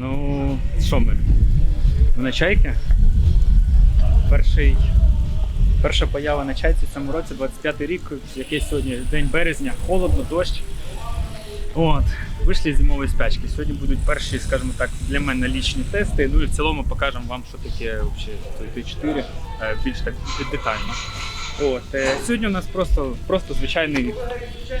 Ну, що ми? На чайки? Перший, перша поява на чайці в цьому році, 25 рік, який сьогодні день березня, холодно, дощ. От, вийшли з зимової спячки. Сьогодні будуть перші, скажімо так, для мене лічні тести. Ну і в цілому покажемо вам, що таке взагалі Т4 е, більш так детально. От, е, сьогодні у нас просто, просто звичайний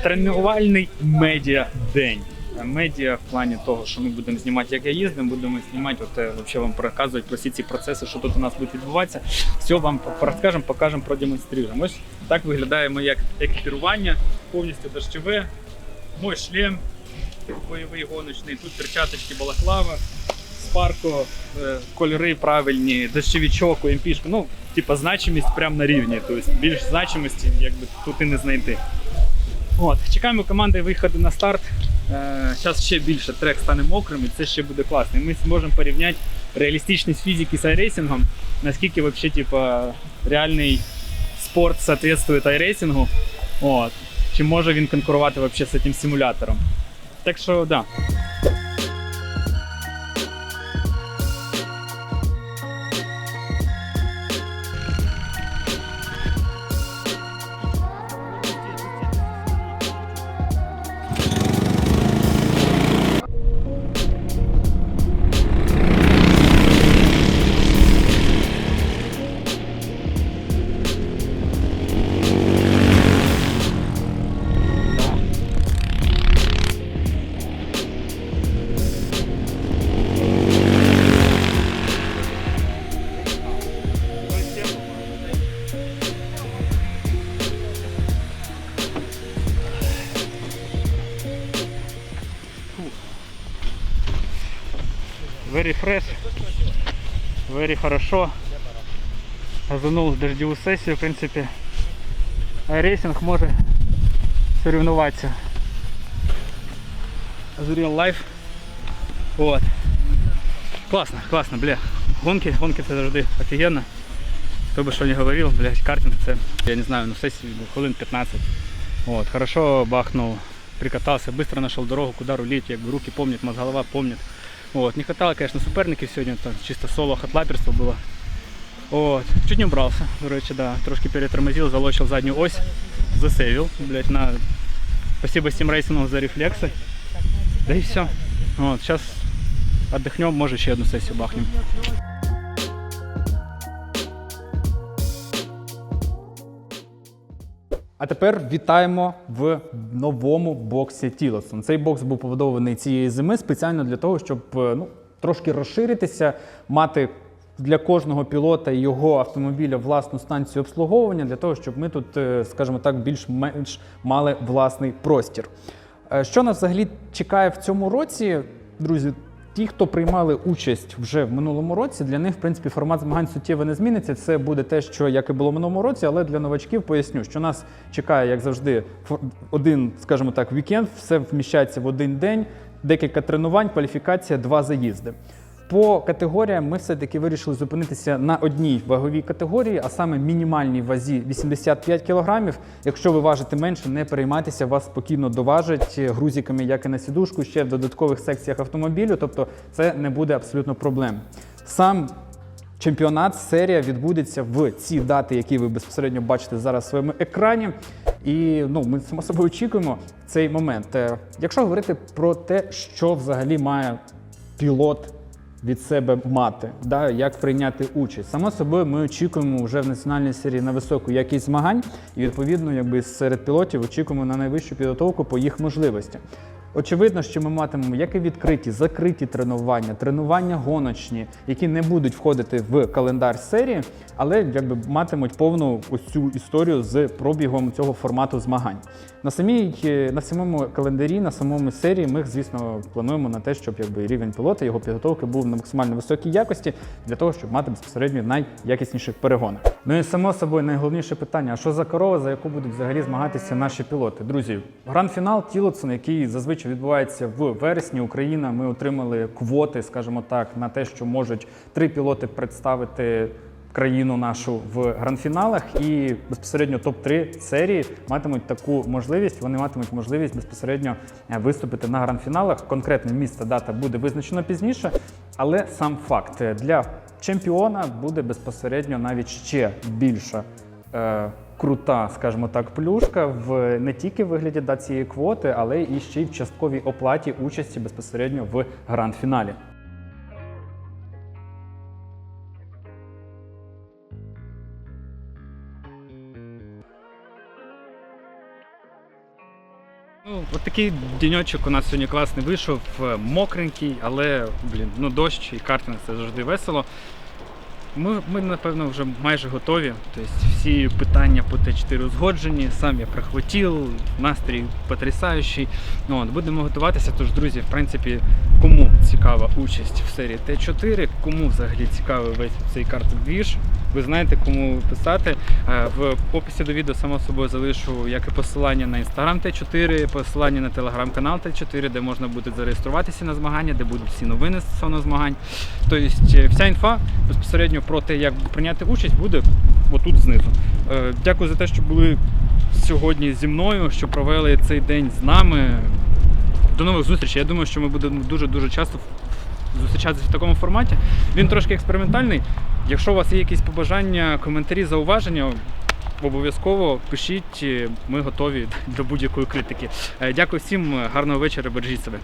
тренувальний медіа-день. Медіа в плані того, що ми будемо знімати, як я їздив, будемо знімати, от, взагалі вам розказувати про всі ці процеси, що тут у нас буде відбуватися. Все вам розкажемо, покажемо, продемонструємо. Ось так виглядає моє екіпірування, повністю дощове, мой шлем бойовий гоночний, тут перчаточки балаклава, спарко, е, кольори правильні, дощовичок, ОМПшка. Ну, типа значимість прямо на рівні. Тобто більш значимості якби тут і не знайти. От, чекаємо команди виходу на старт. Зараз ще більше трек стане мокрим, і це ще буде класно. І ми зможемо порівняти реалістичність фізики з айрейсингом, наскільки взагалі типу, реальний спорт соответствует айрейсингу. От. Чи може він конкурувати взагалі з цим симулятором. Так що, да. Very fresh. Very хорошо. Газанув дождеву сесію, в принципі. Рейсинг може соревнуватися з Real Life. Вот. Класно, бля. Гонки, гонки це завжди офігенно. Хто би що не говорив, блядь, картинг це, я не знаю, ну сесії хвилин 15. Вот, хорошо бахнул, прикатался, быстро нашел дорогу, куда рулить, як бы руки помнят, мозг голова помнит. Вот, не хватало, конечно, суперників сьогодні, там чисто соло хатлаперство було. От, чуть не убрался, до речі, да. Трошки перетормозил, залочил задню ось, засейвил, блядь, на... Спасибо Steam Racing за рефлекси. Да и все. Вот, сейчас отдохнем, може ще одну сесію бахнем. А тепер вітаємо в новому боксі Тілосон. Цей бокс був побудований цієї зими спеціально для того, щоб е, ну, трошки розширитися, мати для кожного пілота його автомобіля власну станцію обслуговування, для того, щоб ми тут, е, скажімо так, більш-менш мали власний простір. Е, Що нас взагалі чекає в цьому році, друзі? Ті, хто приймали участь вже в минулому році, для них, в принципі, формат змагань суттєво не зміниться. Це буде те, що як і було в минулому році, але для новачків поясню, що нас чекає, як завжди, один, скажімо так, вікенд, все вміщається в один день, декілька тренувань, кваліфікація, два заїзди. По категоріям ми все-таки вирішили зупинитися на одній ваговій категорії, а саме мінімальній вазі 85 кг. Якщо ви важите менше, не переймайтеся, вас спокійно доважать грузиками, як і на сідушку, ще в додаткових секціях автомобілю, тобто це не буде абсолютно проблем. Сам Чемпіонат серія відбудеться в ці дати, які ви безпосередньо бачите зараз в своєму екрані. І ну, ми само собою очікуємо цей момент. Е, Якщо говорити про те, що взагалі має пілот від себе мати, да, як прийняти участь. Само собою, ми очікуємо вже в національній серії на високу якість змагань, і відповідно, якби серед пілотів очікуємо на найвищу підготовку по їх можливостям. Очевидно, що ми матимемо як і відкриті, закриті тренування, тренування гоночні, які не будуть входити в календар серії, але якби матимуть повну ось цю історію з пробігом цього формату змагань. На самій е, на самому календарі, на самому серії, ми, звісно, плануємо на те, щоб якби рівень пілота, його підготовки був на максимально високій якості для того, щоб мати безпосередньо найякісніших перегонах. Ну і само собою найголовніше питання: а що за корова, за яку будуть взагалі змагатися наші пілоти? Друзі, гранд-фінал Тілоцен, який зазвичай відбувається в вересні, Україна. Ми отримали квоти, скажімо так, на те, що можуть три пілоти представити країну нашу в гранд-фіналах, і безпосередньо топ-3 серії матимуть таку можливість. Вони матимуть можливість безпосередньо е, виступити на гранд-фіналах. Конкретне місце дата буде визначено пізніше, але сам факт е, для чемпіона буде безпосередньо навіть ще більша. Е, Крута, скажімо так, плюшка в не тільки вигляді да, цієї квоти, але і ще й в частковій оплаті участі безпосередньо в гранд-фіналі. От такий денечок у нас сьогодні класний вийшов, е, мокренький, але блін, ну дощ і картинг це завжди весело. Ми, ми, напевно, вже майже готові. Тобто всі питання по Т4 узгоджені, сам я прохватив, настрій потрясаючий. Ну, от, будемо готуватися. Тож, друзі, в принципі, кому цікава участь в серії Т4, кому взагалі цікавий весь цей карт-двіж, ви знаєте, кому писати. Е, В описі до відео само собою залишу як і посилання на інстаграм Т4, посилання на телеграм-канал Т4, де можна буде зареєструватися на змагання, де будуть всі новини стосовно змагань. Тобто е, вся інфа безпосередньо про те, як прийняти участь, буде отут знизу. Е, Дякую за те, що були сьогодні зі мною, що провели цей день з нами. До нових зустрічей. Я думаю, що ми будемо дуже-дуже часто зустрічатися в такому форматі. Він трошки експериментальний. Якщо у вас є якісь побажання, коментарі, зауваження, обов'язково пишіть. Ми готові до будь-якої критики. Е, Дякую всім, гарного вечора, бережіть себе.